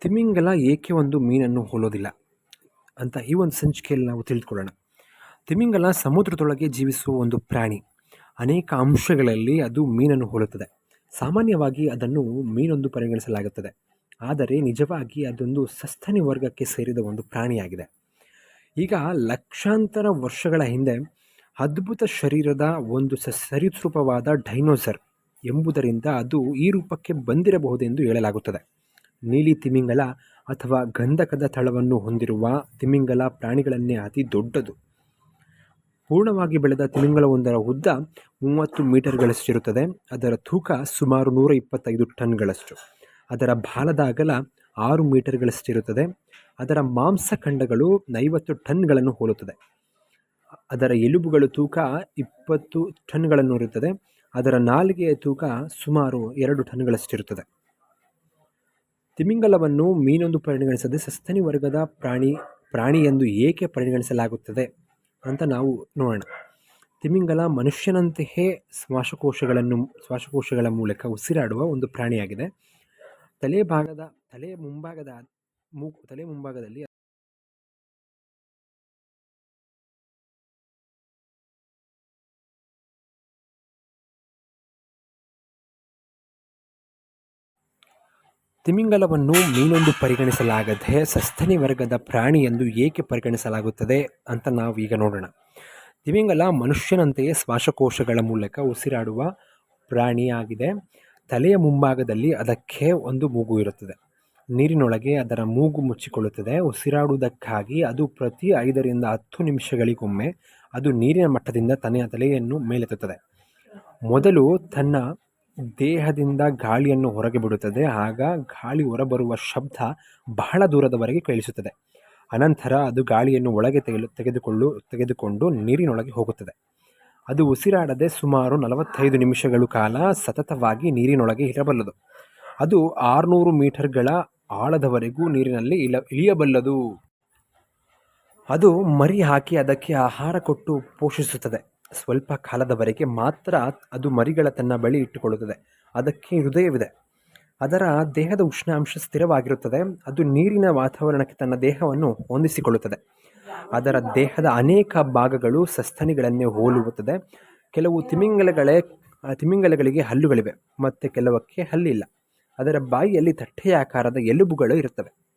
ತಿಮಿಂಗಲ ಏಕೆ ಒಂದು ಮೀನನ್ನು ಹೋಲೋದಿಲ್ಲ ಅಂತ ಈ ಒಂದು ಸಂಚಿಕೆಯಲ್ಲಿ ನಾವು ತಿಳಿದುಕೊಳ್ಳೋಣ. ತಿಮಿಂಗಲ ಸಮುದ್ರದೊಳಗೆ ಜೀವಿಸುವ ಒಂದು ಪ್ರಾಣಿ. ಅನೇಕ ಅಂಶಗಳಲ್ಲಿ ಅದು ಮೀನನ್ನು ಹೋಲುತ್ತದೆ. ಸಾಮಾನ್ಯವಾಗಿ ಅದನ್ನು ಮೀನೊಂದು ಪರಿಗಣಿಸಲಾಗುತ್ತದೆ. ಆದರೆ ನಿಜವಾಗಿ ಅದೊಂದು ಸಸ್ತನಿ ವರ್ಗಕ್ಕೆ ಸೇರಿದ ಒಂದು ಪ್ರಾಣಿಯಾಗಿದೆ. ಈಗ ಲಕ್ಷಾಂತರ ವರ್ಷಗಳ ಹಿಂದೆ ಅದ್ಭುತ ಶರೀರದ ಒಂದು ಸರೀಸೃಪವಾದ ಡೈನೋಸರ್ ಎಂಬುದರಿಂದ ಅದು ಈ ರೂಪಕ್ಕೆ ಬಂದಿರಬಹುದೆಂದು ಹೇಳಲಾಗುತ್ತದೆ. ನೀಲಿ ತಿಮಿಂಗಲ ಅಥವಾ ಗಂಧಕದ ತಳವನ್ನು ಹೊಂದಿರುವ ತಿಮಿಂಗಲ ಪ್ರಾಣಿಗಳನ್ನೇ ಅತಿ ದೊಡ್ಡದು. ಪೂರ್ಣವಾಗಿ ಬೆಳೆದ ತಿಮಿಂಗಲವೊಂದರ ಉದ್ದ ಮೂವತ್ತು ಮೀಟರ್ಗಳಷ್ಟಿರುತ್ತದೆ. ಅದರ ತೂಕ ಸುಮಾರು ನೂರ ಇಪ್ಪತ್ತೈದು ಟನ್ಗಳಷ್ಟು. ಅದರ ಬಾಲದ ಅಗಲ ಆರು ಮೀಟರ್ಗಳಷ್ಟಿರುತ್ತದೆ. ಅದರ ಮಾಂಸಖಂಡಗಳು ಐವತ್ತು ಟನ್ಗಳನ್ನು ಹೋಲುತ್ತದೆ. ಅದರ ಎಲುಬುಗಳು ತೂಕ ಇಪ್ಪತ್ತು ಟನ್ಗಳನ್ನು ಇರುತ್ತದೆ ಅದರ ನಾಲಿಗೆಯ ತೂಕ ಸುಮಾರು ಎರಡು ಟನ್ಗಳಷ್ಟಿರುತ್ತದೆ. ತಿಮಿಂಗಲವನ್ನು ಮೀನೊಂದು ಪರಿಗಣಿಸದೆ ಸಸ್ತನಿ ವರ್ಗದ ಪ್ರಾಣಿ ಪ್ರಾಣಿ ಎಂದು ಏಕೆ ಪರಿಗಣಿಸಲಾಗುತ್ತದೆ ಅಂತ ನಾವು ನೋಡೋಣ. ತಿಮಿಂಗಲ ಮನುಷ್ಯನಂತೆಯೇ ಶ್ವಾಸಕೋಶಗಳನ್ನು, ಶ್ವಾಸಕೋಶಗಳ ಮೂಲಕ ಉಸಿರಾಡುವ ಒಂದು ಪ್ರಾಣಿಯಾಗಿದೆ. ತಲೆ ಭಾಗದ, ತಲೆ ಮುಂಭಾಗದ ತಲೆ ಮುಂಭಾಗದಲ್ಲಿ ತಿಮಿಂಗಲವನ್ನು ಮೀನೊಂದು ಪರಿಗಣಿಸಲಾಗದೆ ಸಸ್ತನಿ ವರ್ಗದ ಪ್ರಾಣಿ ಎಂದು ಏಕೆ ಪರಿಗಣಿಸಲಾಗುತ್ತದೆ ಅಂತ ನಾವು ಈಗ ನೋಡೋಣ. ತಿಮಿಂಗಲ ಮನುಷ್ಯನಂತೆಯೇ ಶ್ವಾಸಕೋಶಗಳ ಮೂಲಕ ಉಸಿರಾಡುವ ಪ್ರಾಣಿಯಾಗಿದೆ. ತಲೆಯ ಮುಂಭಾಗದಲ್ಲಿ ಅದಕ್ಕೆ ಒಂದು ಮೂಗು ಇರುತ್ತದೆ. ನೀರಿನೊಳಗೆ ಅದರ ಮೂಗು ಮುಚ್ಚಿಕೊಳ್ಳುತ್ತದೆ. ಉಸಿರಾಡುವುದಕ್ಕಾಗಿ ಅದು ಪ್ರತಿ ಐದರಿಂದ ಹತ್ತು ನಿಮಿಷಗಳಿಗೊಮ್ಮೆ ಅದು ನೀರಿನ ಮಟ್ಟದಿಂದ ತನ್ನ ತಲೆಯನ್ನು ಮೇಲೆತ್ತುತ್ತದೆ. ಮೊದಲು ತನ್ನ ದೇಹದಿಂದ ಗಾಳಿಯನ್ನು ಹೊರಗೆ ಬಿಡುತ್ತದೆ. ಆಗ ಗಾಳಿ ಹೊರಬರುವ ಶಬ್ದ ಬಹಳ ದೂರದವರೆಗೆ ಕೇಳಿಸುತ್ತದೆ. ಅನಂತರ ಅದು ಗಾಳಿಯನ್ನು ಒಳಗೆ ತೆಗೆದು ತೆಗೆದುಕೊಳ್ಳು, ತೆಗೆದುಕೊಂಡು ನೀರಿನೊಳಗೆ ಹೋಗುತ್ತದೆ. ಅದು ಉಸಿರಾಡದೆ ಸುಮಾರು ನಲವತ್ತೈದು ನಿಮಿಷಗಳು ಕಾಲ ಸತತವಾಗಿ ನೀರಿನೊಳಗೆ ಇರಬಲ್ಲದು. ಅದು ಆರುನೂರು ಮೀಟರ್ಗಳ ಆಳದವರೆಗೂ ನೀರಿನಲ್ಲಿ ಇಳ, ಇಳಿಯಬಲ್ಲದು. ಅದು ಮರಿ ಹಾಕಿ ಅದಕ್ಕೆ ಆಹಾರ ಕೊಟ್ಟು ಪೋಷಿಸುತ್ತದೆ. ಸ್ವಲ್ಪ ಕಾಲದವರೆಗೆ ಮಾತ್ರ ಅದು ಮರಿಗಳ ತನ್ನ ಬಳಿ ಇಟ್ಟುಕೊಳ್ಳುತ್ತದೆ. ಅದಕ್ಕೆ ಹೃದಯವಿದೆ. ಅದರ ದೇಹದ ಉಷ್ಣಾಂಶ ಸ್ಥಿರವಾಗಿರುತ್ತದೆ. ಅದು ನೀರಿನ ವಾತಾವರಣಕ್ಕೆ ತನ್ನ ದೇಹವನ್ನು ಹೊಂದಿಸಿಕೊಳ್ಳುತ್ತದೆ. ಅದರ ದೇಹದ ಅನೇಕ ಭಾಗಗಳು ಸಸ್ತನಿಗಳನ್ನೇ ಹೋಲುತ್ತದೆ ಕೆಲವು ತಿಮಿಂಗಲಗಳೇ, ತಿಮಿಂಗಲಗಳಿಗೆ ಹಲ್ಲುಗಳಿವೆ, ಮತ್ತು ಕೆಲವಕ್ಕೆ ಹಲ್ಲಿಲ್ಲ. ಅದರ ಬಾಯಿಯಲ್ಲಿ ತಟ್ಟೆಯಾಕಾರದ ಎಲುಬುಗಳು ಇರುತ್ತವೆ.